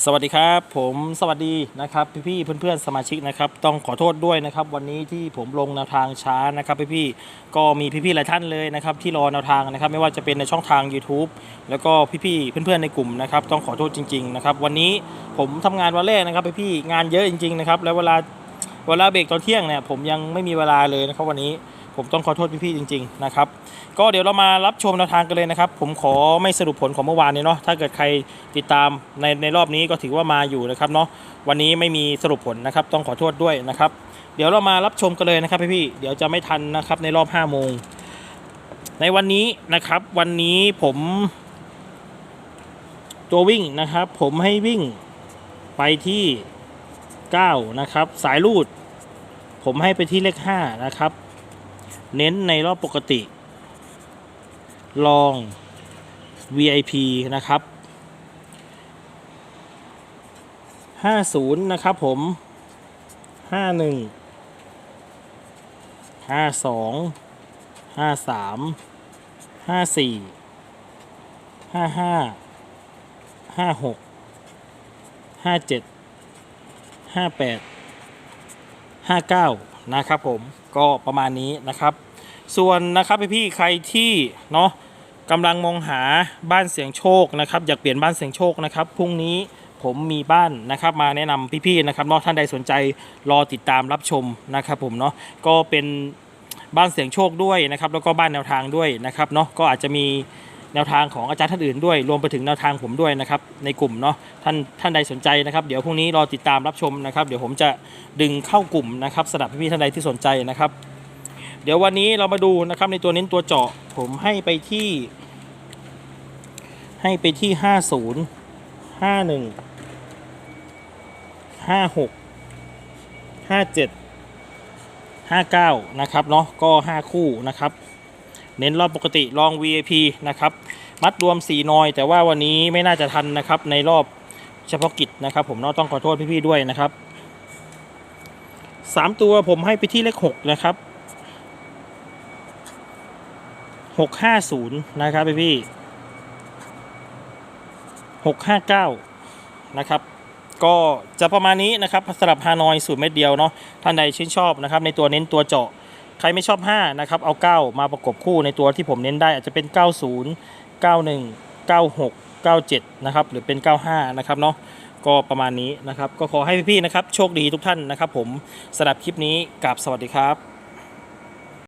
สวัสดีครับ ผมสวัสดีนะครับพี่ๆเพื่อนๆสมาชิกนะครับต้องขอโทษด้วยนะครับ วันนี้ที่ผมลงแนวทางช้านะครับพี่ๆก็มีพี่ๆหลายท่านเลยนะครับที่รอแนวทางนะครับ ไม่ว่าจะเป็นในช่องทาง YouTube แล้วก็พี่ๆเพื่อนๆในกลุ่มนะครับต้องขอโทษจริงๆนะครับวันนี้ผมทำงานวันแรกนะครับพี่ๆงานเยอะจริงๆนะครับแล้วเวลาเวลาเบรกตอนเที่ยงเนี่ยผมยังไม่มีเวลาเลยนะครับวันนี้ ผมต้องขอโทษพี่ๆจริงๆนะครับก็เดี๋ยวเรามารับชมแนวทางกันเลยนะครับ ผมขอไม่สรุปผลของเมื่อวานนี้เนาะถ้าเกิดใครติดตามในในรอบนี้ก็ถือว่ามาอยู่นะครับเนาะวันนี้ไม่มีสรุปผลนะครับ ต้องขอโทษด้วยนะครับ เดี๋ยวเรามารับชมกันเลยนะครับพี่ๆเดี๋ยวจะไม่ทันนะครับในรอบ5โมงในวันนี้นะครับ วันนี้ผมตัววิ่งนะครับ ผมให้วิ่งไปที่9นะครับ สายรูด ผมให้ไปที่เลข5นะครับ เน้นในรอบปกติ ลอง VIP นะครับ 50 นะครับผม 51 52 53 54 55 56 57 58 59 นะครับผมก็ประมาณนี้นะครับ ส่วนนะครับพี่ๆใครที่เนาะกำลังมองหาบ้านเสียงโชคนะครับอยากเปลี่ยนบ้านเสียงโชคนะครับพรุ่งนี้ผมมีบ้านนะครับมาแนะนำพี่ๆนะครับเนาะท่านใดสนใจรอติดตามรับชมนะครับผมเนาะก็เป็นบ้านเสียงโชคด้วยนะครับแล้วก็บ้านแนวทางด้วยนะครับเนาะก็อาจจะมี แนวทางของอาจารย์ท่านอื่นด้วย รวมไปถึงแนวทางผมด้วยนะครับในกลุ่มเนาะท่านท่านใดสนใจนะครับเดี๋ยวพรุ่งนี้รอติดตามรับชมนะครับ เดี๋ยวผมจะดึงเข้ากลุ่มนะครับสำหรับพี่ๆท่านใดที่สนใจนะครับ เดี๋ยววันนี้เรามาดูนะครับในตัวเน้นตัวเจาะผมให้ไปที่ ให้ไปที่ 50 51 56 57 59 นะครับเนาะก็ 5 คู่นะครับ เน้นรอบปกติลอง VIP นะครับมัดรวม 4 นอย แต่ว่าวันนี้ไม่น่าจะทันนะครับในรอบเฉพาะกิจนะครับ ผมเนาะต้องขอโทษพี่ๆด้วยนะครับ 3 ตัวผมให้ไปที่เลข 6 นะครับหกห้าศูนย์นะครับพี่พี่หกห้าเก้านะครับก็จะประมาณนี้นะครับสำหรับฮานอยสูตรเม็ดเดียวเนาะท่านใดชื่นชอบนะครับ ในตัวเน้นตัวเจาะ ใครไม่ชอบ 5 นะครับ เอา 9 มาประกบคู่ในตัวที่ผมเน้นได้อาจจะเป็น 90 91 96 97 นะครับ หรือเป็น 95 นะครับเนาะก็ประมาณนี้นะครับ ก็ขอให้พี่ๆนะครับ โชคดีทุกท่านนะครับผมสำหรับคลิปนี้กับสวัสดีครับ